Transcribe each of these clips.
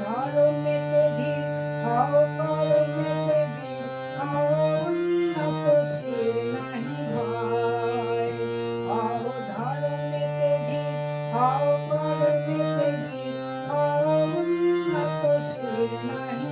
ধর্মেতে ধীর হও কর্মেতে বীর হও উন্নত শির নাহি ভয় হও ধর্মেতে ধীর হও কর্মেতে বীর হও উন্নত শির নাহি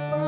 Lord.